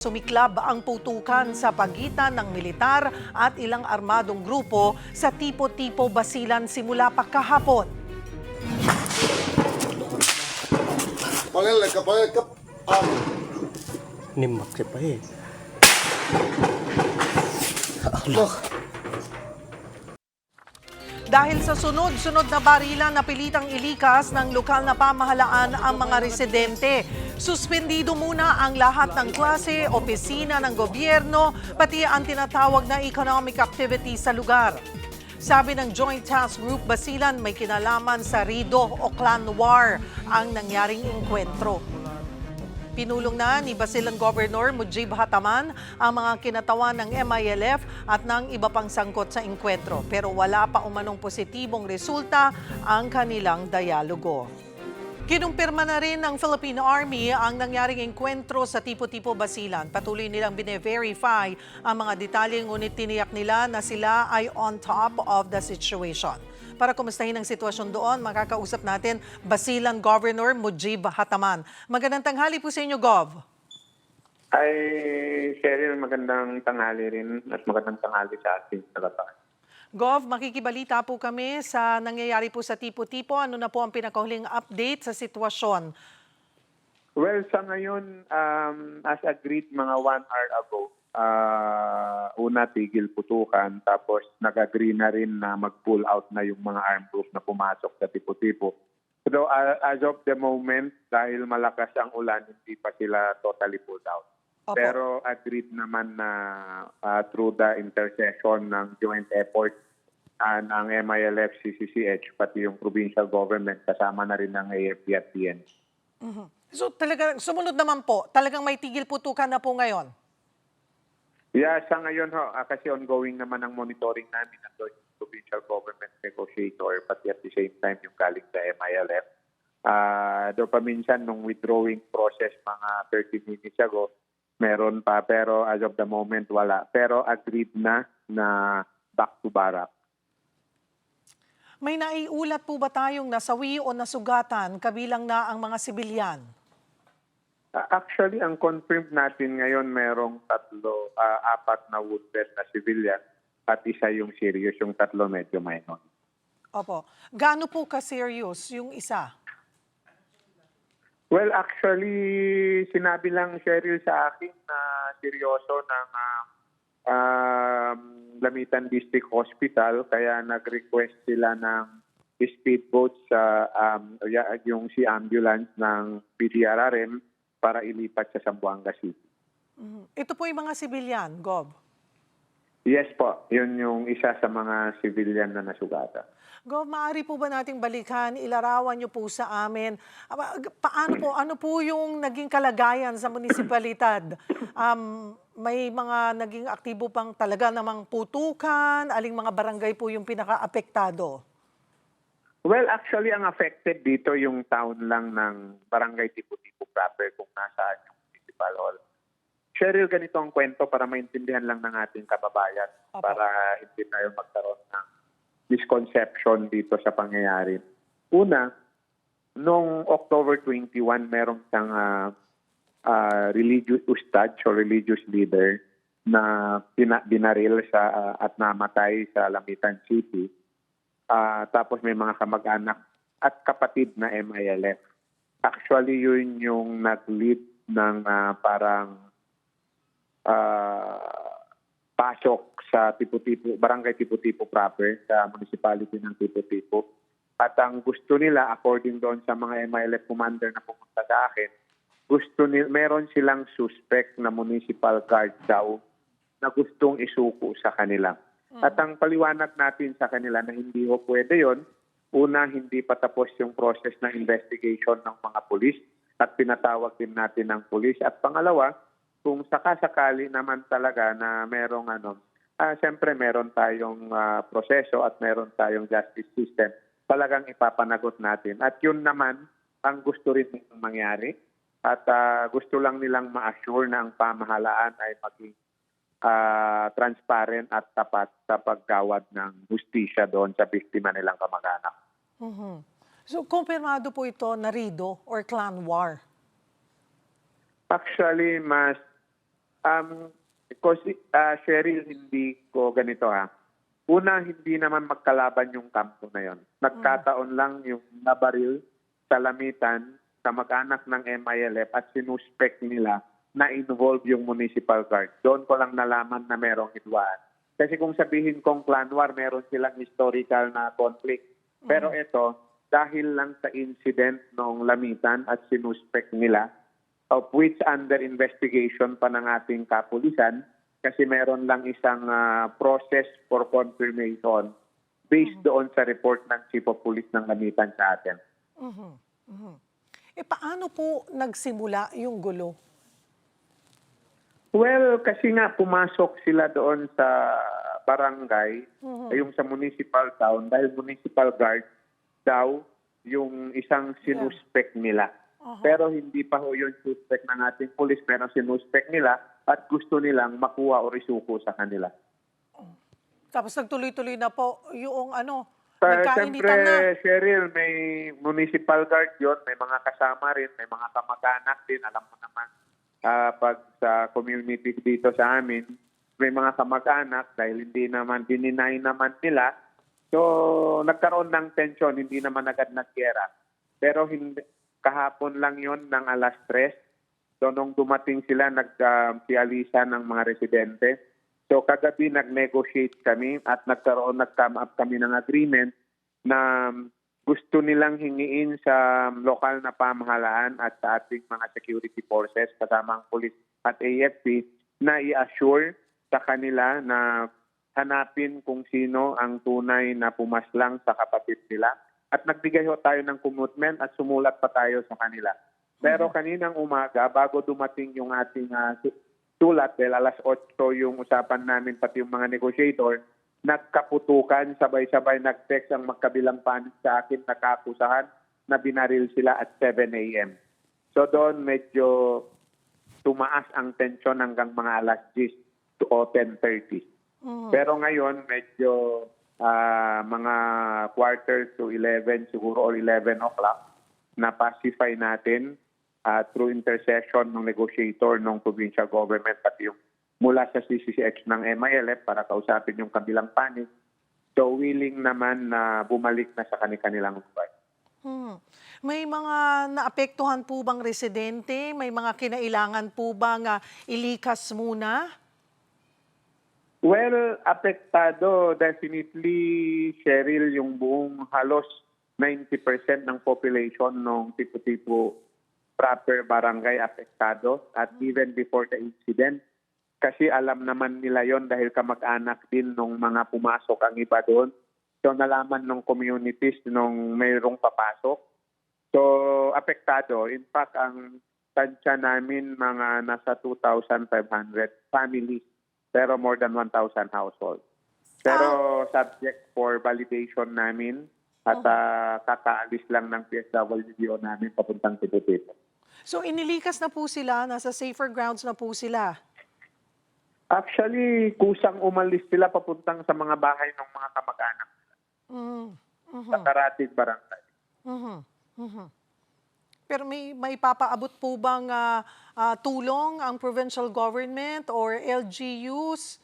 Sumiklab ang putukan sa pagitan ng militar at ilang armadong grupo sa tipo-tipo basilan simula pa kahapon. Pangal ka, pangal ka. Ah, Nimak siya pa eh. Dahil sa sunod-sunod na barilan na pilitang ilikas ng lokal na pamahalaan ang mga residente. Suspendido muna ang lahat ng klase, opisina ng gobyerno, pati ang tinatawag na economic activity sa lugar. Sabi ng Joint Task Group Basilan, may kinalaman sa Rido o Clan War ang nangyaring engkwentro. Pinulong na ni Basilan Governor Mujib Hataman ang mga kinatawan ng MILF at ng iba pang sangkot sa engkwentro pero wala pa umanong positibong resulta ang kanilang dialogo. Kinumpirma na rin ng Philippine Army ang nangyaring engkwentro sa tipo-tipo Basilan. Patuloy nilang bine-verify ang mga detalye ngunit tiniyak nila na sila ay on top of the situation. Para kumustahin ang sitwasyon doon, makakausap natin Basilan Governor Mujib Hataman. Magandang tanghali po sa inyo, Gov. Ay, Cheryl, magandang tanghali rin at magandang tanghali sa ating talaga. Gov, makikibalita po kami sa nangyayari po sa tipo-tipo. Ano na po ang pinakahuling update sa sitwasyon? Well, sa ngayon, um, as agreed mga one hour ago, uh, una tigil putukan, tapos nag-agree na rin na mag-pull out na yung mga armed group na pumasok sa tipo-tipo. So uh, as of the moment, dahil malakas ang ulan, hindi pa sila totally pulled out. Opo. Pero agreed naman na uh, through the intercession ng joint effort uh, ng MILF, CCCH, pati yung provincial government, kasama na rin ng AFP at PNP. So talaga, sumunod naman po, talagang may tigil putukan na po ngayon. Yeah, sa ngayon ho, ah, kasi ongoing naman ang monitoring namin ng provincial government negotiator, pati at the same time yung galing sa MILF. Ah, do pa minsan nung withdrawing process mga 30 minutes ago, meron pa pero as of the moment wala. Pero agreed na na back to barak. May naiulat po ba tayong nasawi o nasugatan kabilang na ang mga sibilyan? Actually, ang confirmed natin ngayon merong tatlo, ah, apat na wounded na civilian at isa yung serious, yung tatlo medyo minor. Opo. Gaano po ka-serious yung isa? Well, actually, sinabi lang Cheryl sa akin na seryoso ng ah, um, Lamitan District Hospital kaya nag-request sila ng speedboat sa um, yung si ambulance ng PDRRM para ilipat sa Zamboanga City. Mhm. Ito po yung mga sibilyan, Gov. Yes po, yun yung isa sa mga civilian na nasugata. Gov, maaari po ba nating balikan, ilarawan niyo po sa amin, paano po, ano po yung naging kalagayan sa munisipalidad? Um, may mga naging aktibo pang talaga namang putukan, aling mga barangay po yung pinaka-apektado? Well, actually, ang affected dito yung town lang ng Barangay Tipo-Tipo proper kung nasaan yung municipal hall. Cheryl, ganito ang kwento para maintindihan lang ng ating kababayan Opo. para hindi tayo magkaroon ng misconception dito sa pangyayari. Una, noong October 21, merong isang ah, ah, religious ustad o religious leader na pina- binaril sa ah, at namatay sa Lamitan City. Ah, tapos may mga kamag-anak at kapatid na MILF. Actually, yun yung nag-lead ng ah, parang ah, pasok sa Tipo-Tipo, Barangay Tipo-Tipo proper, sa municipality ng Tipo-Tipo. At ang gusto nila, according doon sa mga MILF commander na pumunta sa akin, gusto nila, meron silang suspect na municipal guard daw na gustong isuko sa kanila. At ang paliwanag natin sa kanila na hindi ho pwede yon, una, hindi pa tapos yung process ng investigation ng mga pulis at pinatawag din natin ng pulis. At pangalawa, kung sakasakali naman talaga na merong ano, ah, siyempre meron tayong ah, proseso at meron tayong justice system, talagang ipapanagot natin. At yun naman ang gusto rin nilang mangyari. At ah, gusto lang nilang ma-assure na ang pamahalaan ay maging ah, transparent at tapat sa paggawad ng hustisya doon sa biktima nilang kamag-anak. Mhm. So, kumpirmado po ito na Rido or Clan War? Actually, mas Um, kasi, ah, Cheryl, hindi ko ganito ha. Una, hindi naman magkalaban yung kampo na yon. Nagkataon lang yung nabaril sa lamitan sa mag-anak ng MILF at sinuspect nila na involve yung municipal guard. Doon ko lang nalaman na merong hidwaan. Kasi kung sabihin kong clan war, meron silang historical na conflict. Pero ito, dahil lang sa incident nung lamitan at sinuspect nila, of which under investigation pa ng ating kapulisan kasi meron lang isang ah, process for confirmation based doon sa report ng Chief of Police ng Lamitan sa atin. Eh paano po nagsimula yung gulo? Well, kasi nga pumasok sila doon sa barangay, yung sa municipal town, dahil municipal guard daw yung isang sinuspect nila. Pero hindi pa ho yung suspect ng ating police, pero sinuspect nila at gusto nilang makuha o risuko sa kanila. Tapos nagtuloy-tuloy na po yung ano, siyempre, na. Cheryl, may municipal guard yun, may mga kasama rin, may mga kamag-anak din. Alam mo naman, ah, pag sa community dito sa amin, may mga kamag-anak dahil hindi naman, dininay naman nila. So, nagkaroon ng tension, hindi naman agad nagkera. Pero hindi, kahapon lang yon ng alas 3. So, nung dumating sila, nagsialisa ng mga residente. So kagabi nag-negotiate kami at nagkaroon nag-come up kami ng agreement na gusto nilang hingiin sa lokal na pamahalaan at sa ating mga security forces kasama ang police at AFP na i-assure sa kanila na hanapin kung sino ang tunay na pumaslang sa kapatid nila. At nagbigay ho tayo ng commitment at sumulat pa tayo sa kanila. Pero kaninang umaga, bago dumating yung ating su- sulat, dahil alas 8 yung usapan namin pati yung mga negotiator, nagkaputukan, sabay-sabay nag-text ang magkabilang panig sa akin, nakakusahan na binaril sila at 7 a.m. So doon medyo tumaas ang tensyon hanggang mga alas 10 to o 10.30. Pero ngayon, medyo ah, mga quarter to 11 siguro or 11 o'clock na pacify natin ah, through intercession ng negotiator ng provincial government pati yung mula sa CCCX ng MILF para kausapin yung kabilang panig. So willing naman na bumalik na sa kanilang lugar. Hmm. May mga naapektuhan po bang residente? May mga kinailangan po bang ah, ilikas muna? Well, apektado definitely, Cheryl, yung buong halos 90% ng population ng tipo-tipo proper barangay apektado at even before the incident. Kasi alam naman nila yon dahil kamag-anak din nung mga pumasok ang iba doon. So nalaman ng communities nung mayroong papasok. So apektado. In fact, ang tansya namin mga nasa 2,500 families pero more than 1,000 households. Pero subject for validation namin at ah, kakaalis lang ng PSWDO namin papuntang Tibetito. So inilikas na po sila, nasa safer grounds na po sila. Actually, kusang umalis sila papuntang sa mga bahay ng mga kamag-anak Mm. sa Karatig Barangay. Mhm. Mhm. Pero may may papaabot po bang ah, ah, tulong ang provincial government or LGUs?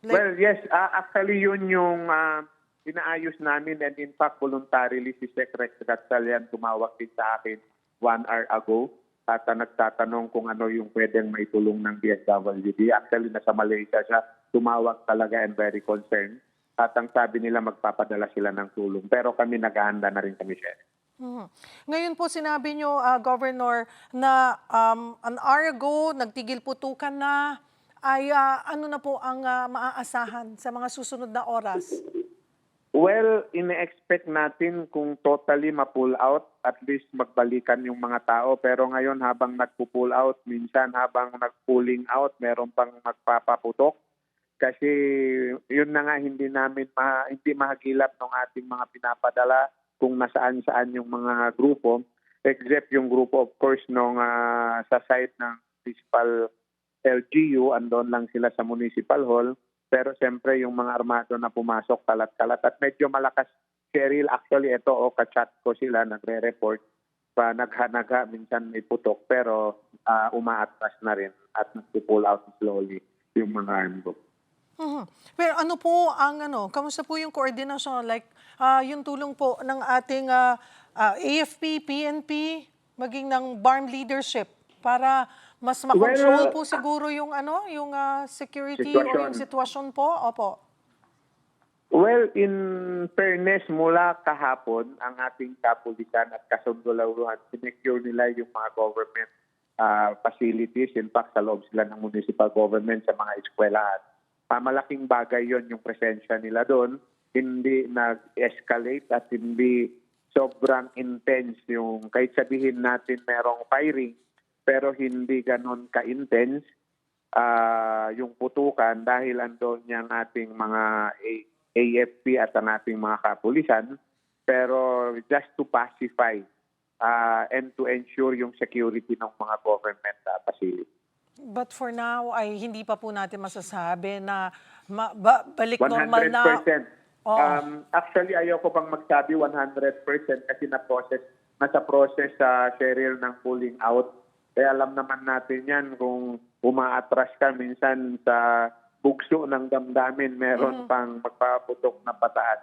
Like- Well, yes, ah, actually yun yung ah, inaayos namin and in fact voluntarily si Secretary Gatchalian tumawag din sa akin one hour ago at ah, nagtatanong kung ano yung pwedeng may tulong ng DSWD. Actually, nasa Malaysia siya, tumawag talaga and very concerned. At ang sabi nila, magpapadala sila ng tulong. Pero kami naghahanda na rin kami, Sher. Mhm. Ngayon po sinabi nyo, ah, Governor, na um, an hour ago, nagtigil putukan na, ay ah, ano na po ang ah, maaasahan sa mga susunod na oras? Well, ine-expect natin kung totally ma-pull out, at least magbalikan yung mga tao. Pero ngayon habang nagpo-pull out, minsan habang nag-pulling out, meron pang magpapaputok. Kasi yun na nga hindi namin ma, hindi mahagilap ng ating mga pinapadala kung nasaan-saan yung mga grupo. Except yung grupo of course nung ah, sa site ng municipal LGU andon lang sila sa municipal hall. Pero siyempre yung mga armado na pumasok kalat-kalat. At medyo malakas Cheryl actually ito o kachat ko sila nagre-report. Pa nagha-nagha, minsan may putok, pero ah, umaatras na rin at nag-pull out slowly yung mga armed group. Mhm. Pero ano po ang ano, kamusta po yung coordination like ah, yung tulong po ng ating ah, ah, AFP, PNP, maging ng BARM leadership para mas makontrol Well, po siguro yung ano, yung ah, security o yung Sitwasyon. po. Opo. Well, in fairness, mula kahapon, ang ating kapulisan at kasundularuhan, sinecure nila yung mga government ah, facilities. In fact, sa loob sila ng municipal government sa mga eskwelahan. Ah, malaking bagay yon yung presensya nila doon. Hindi nag-escalate at hindi sobrang intense yung kahit sabihin natin merong firing pero hindi ganon ka-intense ah, yung putukan dahil andon yung ating mga AFP at ang ating mga kapulisan pero just to pacify ah, and to ensure yung security ng mga government ah, facilities. But for now ay hindi pa po natin masasabi na ma- ba- balik normal 100%. na. Oo. Um, actually, ayoko pang magsabi 100% kasi na-process, nasa process sa Cheryl ng pulling out. Kaya alam naman natin yan kung umaatras ka minsan sa bugso ng damdamin, meron pang magpaputok na pataas.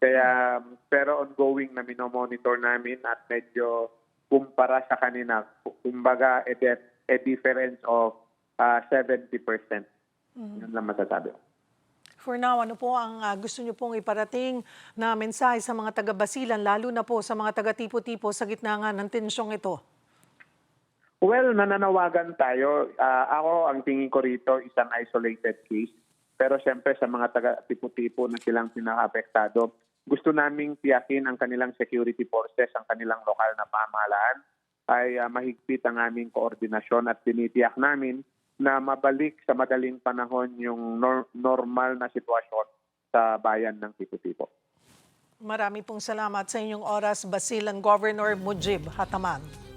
Kaya, pero ongoing na minomonitor namin at medyo kumpara sa kanina, kumbaga a, def- a difference of ah, 70%. Yun lang masasabi. ko. For now, ano po ang ah, gusto niyo pong iparating na mensahe sa mga taga-Basilan, lalo na po sa mga taga-tipo-tipo sa gitna nga ng tensyong ito? Well, nananawagan tayo. Ah, ako, ang tingin ko rito, isang isolated case. Pero siyempre sa mga taga-tipo-tipo na silang pinaka-apektado, gusto naming tiyakin ang kanilang security forces, ang kanilang lokal na pamahalaan, ay ah, mahigpit ang aming koordinasyon at tinitiyak namin na mabalik sa madaling panahon yung nor- normal na sitwasyon sa bayan ng Tipo-Tipo. Marami pong salamat sa inyong oras, Basilan Governor Mujib Hataman.